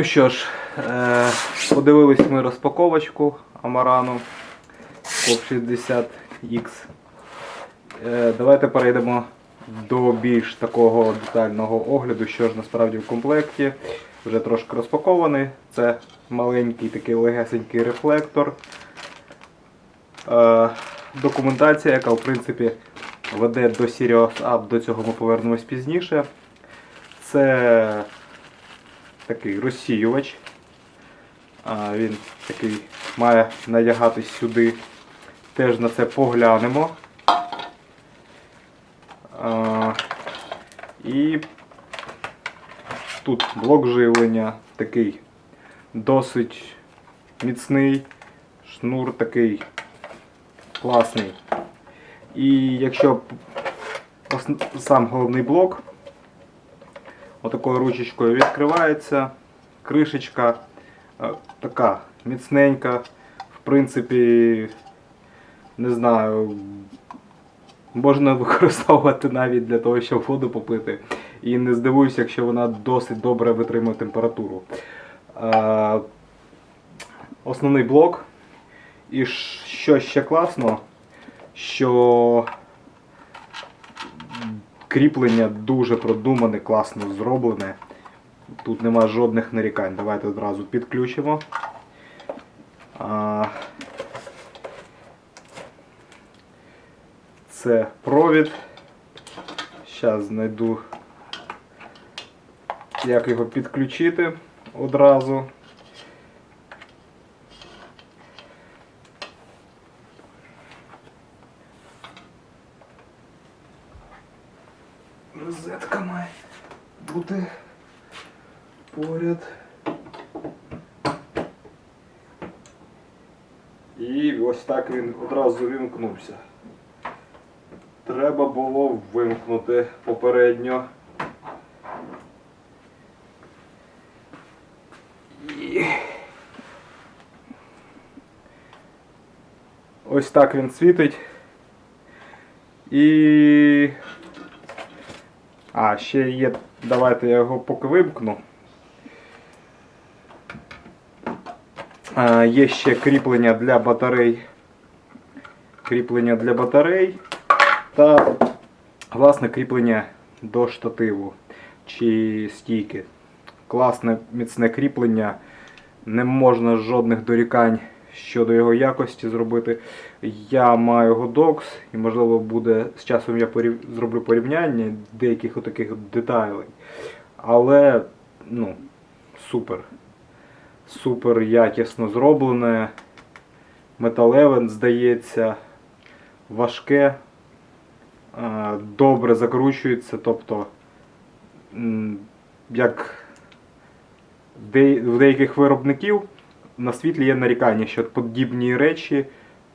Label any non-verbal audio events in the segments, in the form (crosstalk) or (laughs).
Ну що ж, е, подивились ми розпаковочку Амарану COP 60X. Е, давайте перейдемо до більш такого детального огляду, що ж насправді в комплекті. Вже трошки розпакований. Це маленький такий легесенький рефлектор. Е, документація, яка в принципі веде до Sirius Up, до цього ми повернемось пізніше. Це такий розсіювач. Він такий має надягатись сюди. Теж на це поглянемо. І тут блок живлення такий досить міцний, шнур такий класний. І якщо сам головний блок отакою ручечкою відкривається, кришечка е, така міцненька, в принципі, не знаю, можна (laughs) використовувати навіть для того, щоб воду попити. І не здивуюся, якщо вона досить добре витримує температуру. Е, Основний блок. І що ще класно, що кріплення дуже продумане, класно зроблене. Тут нема жодних нарікань. Давайте одразу підключимо. Це провід. Зараз знайду, як його підключити одразу. Розетка має бути поряд. І ось так він одразу вимкнувся. Треба було вимкнути попередньо. Ось так він світить. І а, ще є. Давайте я його поки вимкну. Є ще кріплення для батарей. Кріплення для батарей та власне кріплення до штативу чи стійки. Класне міцне кріплення. Не можна жодних дорікань щодо його якості зробити. Я маю Godox і можливо буде з часом я порів... зроблю порівняння деяких отаких деталей. Але ну, супер. Супер якісно зроблене. Металеве, здається, важке, е, добре закручується, тобто, як в деяких виробників на світлі є нарікання, що подібні речі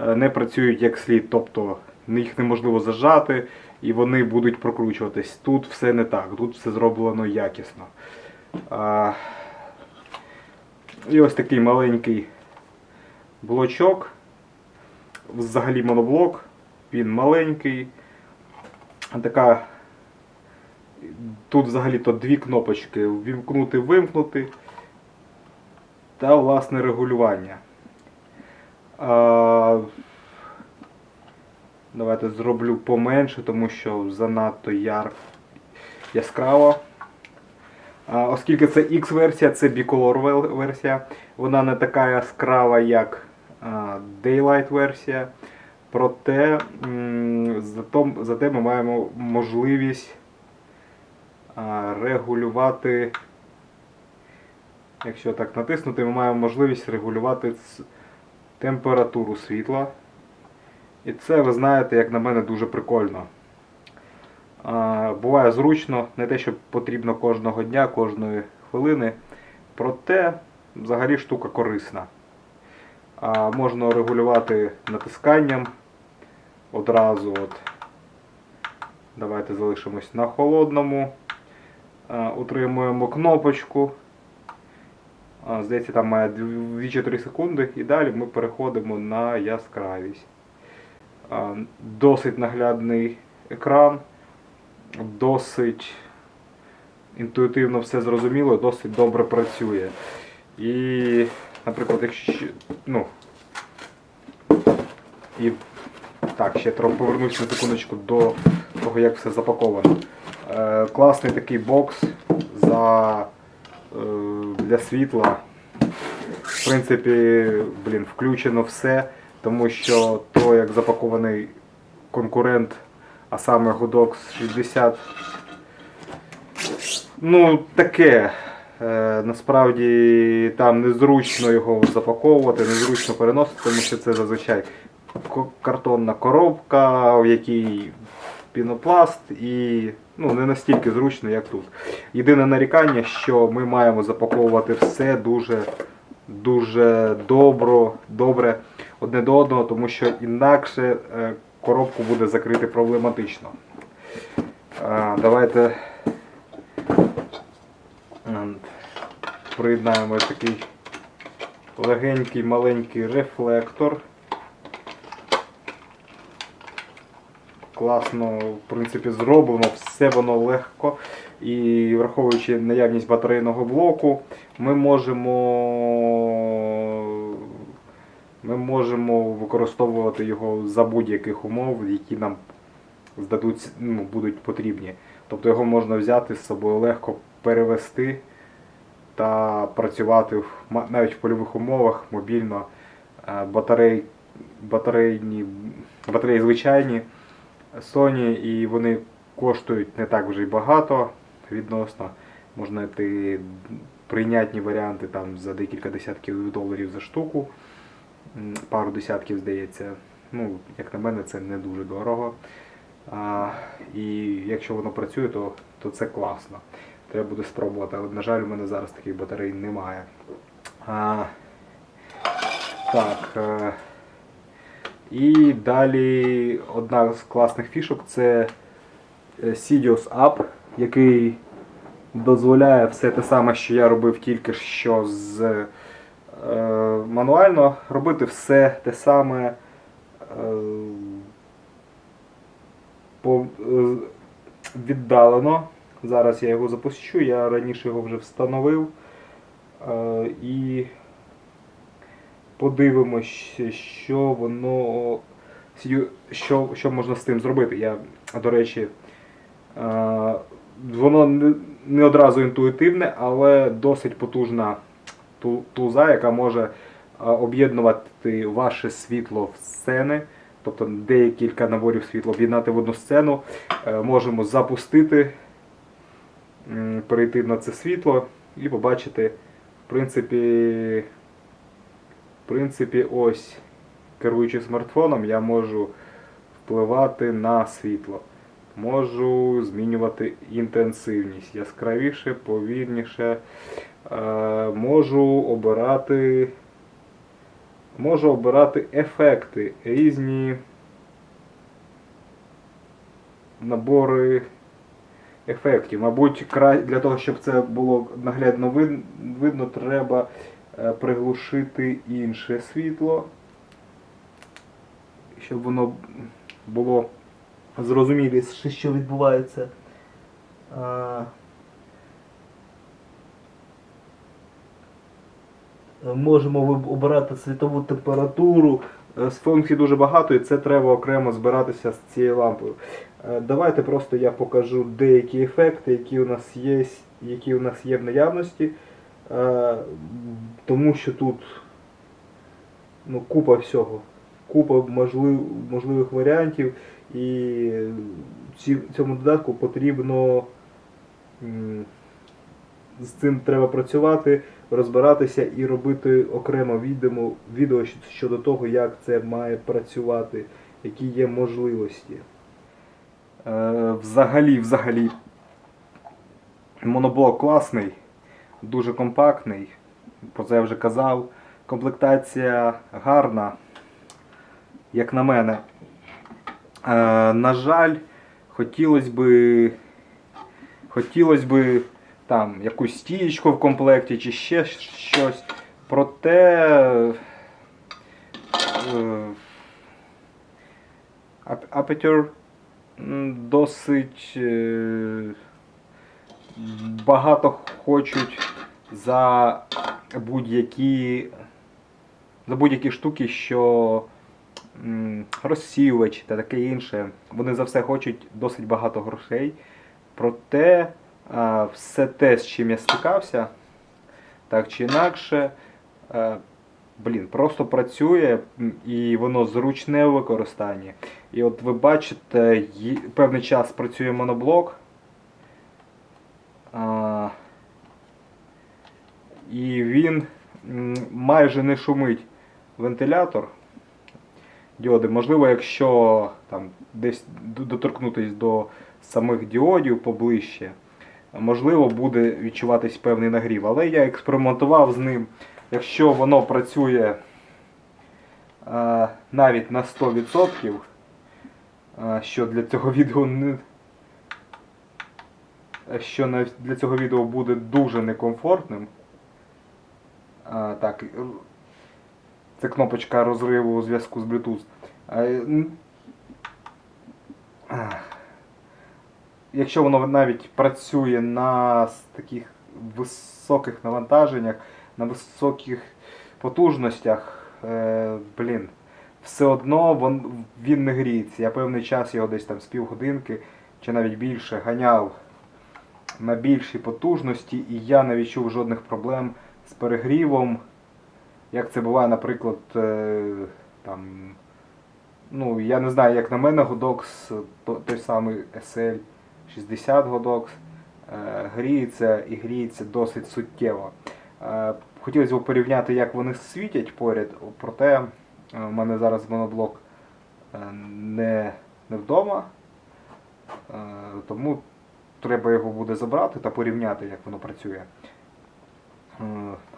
е, не працюють як слід, тобто їх неможливо зажати і вони будуть прокручуватись. Тут все не так, тут все зроблено якісно. І ось такий маленький блочок. Взагалі моноблок. Він маленький. Така. Тут взагалі-то дві кнопочки. Вімкнути, вимкнути. Та власне регулювання. А, давайте зроблю поменше, тому що занадто яр... яскраво. А, оскільки це X-версія, це Bicolor версія. Вона не така яскрава, як Daylight версія. Проте, зате ми маємо можливість регулювати. Якщо так натиснути, ми маємо можливість регулювати температуру світла. І це, ви знаєте, як на мене, дуже прикольно. Буває зручно, не те, що потрібно кожного дня, кожної хвилини. Проте взагалі штука корисна. А, Можна регулювати натисканням одразу. От. Давайте залишимось на холодному. Утримуємо кнопочку. Здається, там має 2-4 секунди, і далі ми переходимо на яскравість. Досить наглядний екран, досить інтуїтивно все зрозуміло, досить добре працює. І, наприклад, якщо ну, і так, ще трохи повернусь на секундочку до того, як все запаковано. Е, класний такий бокс за, е, для світла. В принципі, блін, включено все, тому що то, як запакований конкурент, а саме Godox 60, ну таке. Е, насправді там незручно його запаковувати, незручно переносити, тому що це зазвичай картонна коробка, в якій пінопласт і ну, не настільки зручно, як тут. Єдине нарікання, що ми маємо запаковувати все дуже, дуже добро, добре одне до одного, тому що інакше е, коробку буде закрити проблематично. Е, Давайте приєднаємо такий легенький маленький рефлектор. Класно, в принципі, зроблено, все воно легко. І враховуючи наявність батарейного блоку, ми можемо, ми можемо використовувати його за будь-яких умов, які нам здадуться, ну, будуть потрібні. Тобто його можна взяти з собою легко перевести та працювати в, навіть в польових умовах мобільно. Е, Батарей, батарейні, батареї звичайні Sony і вони коштують не так вже й багато відносно. Можна знайти прийнятні варіанти там за декілька десятків доларів за штуку. Пару десятків, здається. Ну, як на мене, це не дуже дорого. А, і якщо воно працює, то, то це класно. Треба буде спробувати, але, на жаль, у мене зараз таких батарей немає. А, так. Е, і далі одна з класних фішок це е, Sidious Up, який дозволяє все те саме, що я робив тільки що з е, мануально, робити все те саме е, по, е, віддалено. Зараз я його запущу, я раніше його вже встановив. Е, і подивимось, що воно. Що, що можна з тим зробити. Я, до речі, е, воно не, одразу інтуїтивне, але досить потужна ту- тулза, яка може е, об'єднувати ваше світло в сцени. Тобто декілька наборів світла об'єднати в одну сцену. Можемо запустити, перейти на це світло і побачити, в принципі, в принципі, ось, керуючи смартфоном, я можу впливати на світло. Можу змінювати інтенсивність яскравіше, повільніше. Е, можу обирати. Можу обирати ефекти, різні набори ефектів. Мабуть, для того, щоб це було наглядно видно, треба е, приглушити інше світло, щоб воно було зрозуміліше, що відбувається. Можемо обирати світову температуру. Е, функцій дуже багато, і це треба окремо збиратися з цією лампою. Е, Давайте просто я покажу деякі ефекти, які у нас є, які у нас є в наявності. Е, Тому що тут ну, купа всього, купа можлив, можливих варіантів, і цьому додатку потрібно з цим треба працювати, розбиратися і робити окремо відео, відео щодо того, як це має працювати, які є можливості. Е, взагалі, взагалі, моноблок класний, дуже компактний, про це я вже казав. Комплектація гарна, як на мене. Е, на жаль, хотілося би, хотілося би там якусь стієчку в комплекті чи ще щось. Проте е, Aperture досить, е, багато хочуть за будь-які за будь-які штуки, що розсіювач та таке інше. Вони за все хочуть досить багато грошей. Проте все те, з чим я стикався, так чи інакше, блін, просто працює і воно зручне в використанні. І от ви бачите, певний час працює моноблок. І він майже не шумить вентилятор. Діоди. Можливо, якщо там десь д- доторкнутись до самих діодів поближче, можливо, буде відчуватись певний нагрів. Але я експериментував з ним. Якщо воно працює е, навіть на 100%, е, що для цього відео не. Що для цього відео буде дуже некомфортним. А, так, це кнопочка розриву у зв'язку з Bluetooth. А, Якщо воно навіть працює на таких високих навантаженнях, на високих потужностях, е, блін, все одно вон, він не гріється. Я певний час його десь там з півгодинки чи навіть більше ганяв на більшій потужності, і я не відчув жодних проблем з перегрівом. Як це буває, наприклад, е, там, ну, я не знаю, як на мене Godox, то- той самий SL 60 Godox, е, гріється і гріється досить суттєво. Е, Хотілося б порівняти, як вони світять поряд, проте е, в мене зараз моноблок не, не вдома, тому треба його буде забрати та порівняти, як воно працює.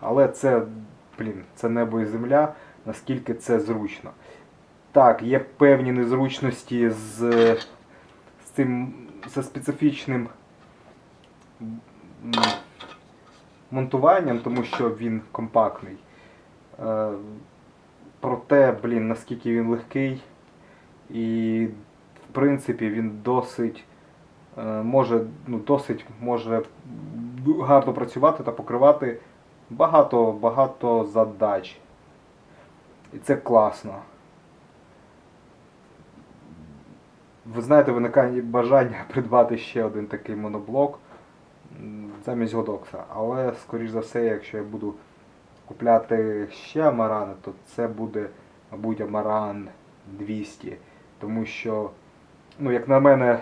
Але це, блін, це небо і земля, наскільки це зручно. Так, є певні незручності з, з цим зі специфічним монтуванням, тому що він компактний. Е, Проте, блін, наскільки він легкий, і в принципі він досить е, може, ну, досить може гарно працювати та покривати багато, багато задач. І це класно. Ви знаєте, виникає бажання (laughs) придбати ще один такий моноблок замість Годокса. Але, скоріш за все, якщо я буду купляти ще Амарани, то це буде, мабуть, Амаран 200. Тому що, ну, як на мене,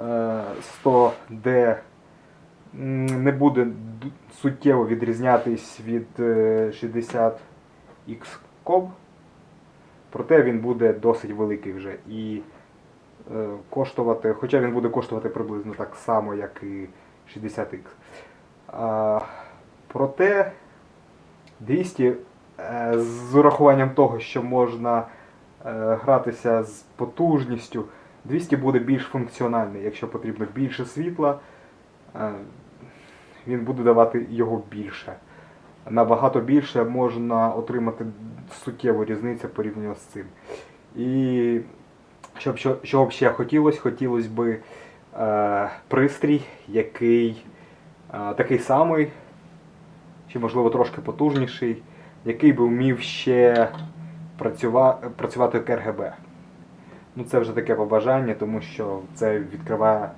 е, 100D не буде суттєво відрізнятись від е, 60X Cob, проте він буде досить великий вже. І е, коштувати, хоча він буде коштувати приблизно так само, як і 60X. А, проте 200 е, з урахуванням того, що можна е, гратися з потужністю, 200 буде більш функціональний, якщо потрібно більше світла, е, він буде давати його більше. Набагато більше можна отримати суттєву різницю порівняно з цим. І щоб, що, що ще хотілося, хотілося б е, пристрій, який е, такий самий, чи можливо трошки потужніший, який би вмів ще працювати, працювати як РГБ. Ну, це вже таке побажання, тому що це відкриває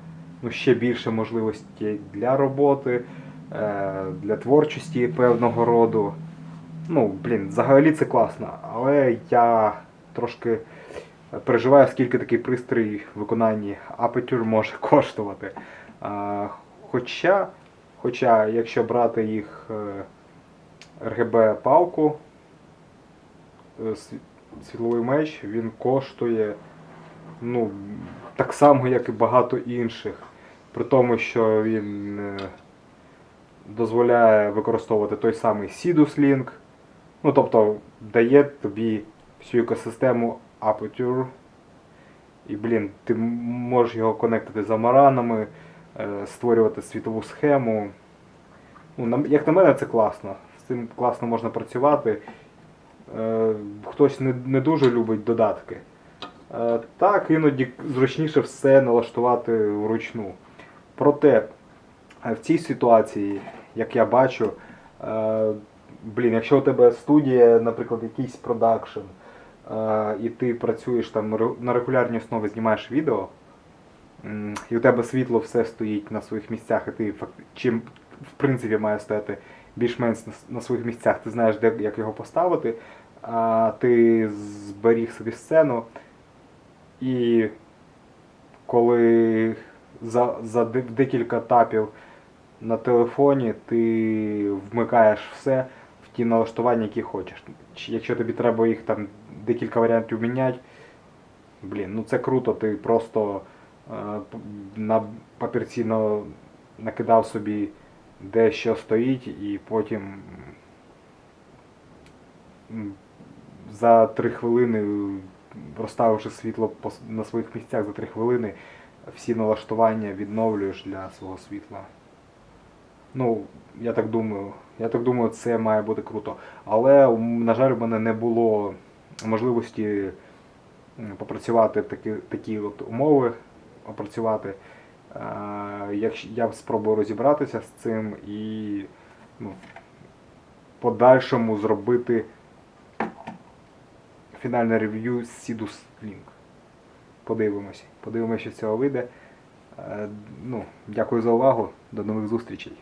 ну, ще більше можливостей для роботи, е, для творчості певного роду. Ну, блін, взагалі це класно, але я трошки переживаю, скільки такий пристрій в виконанні Aperture може коштувати. Хоча, хоча, якщо брати їх е, RGB палку, е, світловий меч, він коштує ну, так само, як і багато інших. При тому, що він е, дозволяє використовувати той самий Sidus Link. Ну, тобто дає тобі всю екосистему Aperture. І, блін, ти можеш його конектити з амаранами, е, створювати світову схему. Ну, як на мене, це класно. З цим класно можна працювати. Е, Хтось не, не дуже любить додатки. Е, Так, іноді зручніше все налаштувати вручну. Проте, В цій ситуації, як я бачу, блін, якщо у тебе студія, наприклад, якийсь продакшн, і ти працюєш там на регулярній основі, знімаєш відео, і у тебе світло все стоїть на своїх місцях, і ти чим в принципі має стояти більш-менш на, своїх місцях, ти знаєш, де як його поставити, а ти зберіг собі сцену, і коли за, за декілька тапів на телефоні ти вмикаєш все в ті налаштування, які хочеш. Якщо тобі треба їх там декілька варіантів міняти, блін, ну це круто, ти просто е, на папірці накидав собі де що стоїть, і потім за три хвилини, розставивши світло на своїх місцях за три хвилини, всі налаштування відновлюєш для свого світла. Ну, я так думаю. Я так думаю, це має бути круто. Але, на жаль, у мене не було можливості попрацювати в такі, такі от умови, опрацювати. Е, я спробую розібратися з цим і ну, подальшому зробити фінальне рев'ю з Sidus Link. Подивимося. Подивимося, що цього вийде. Е, Ну, дякую за увагу. До нових зустрічей.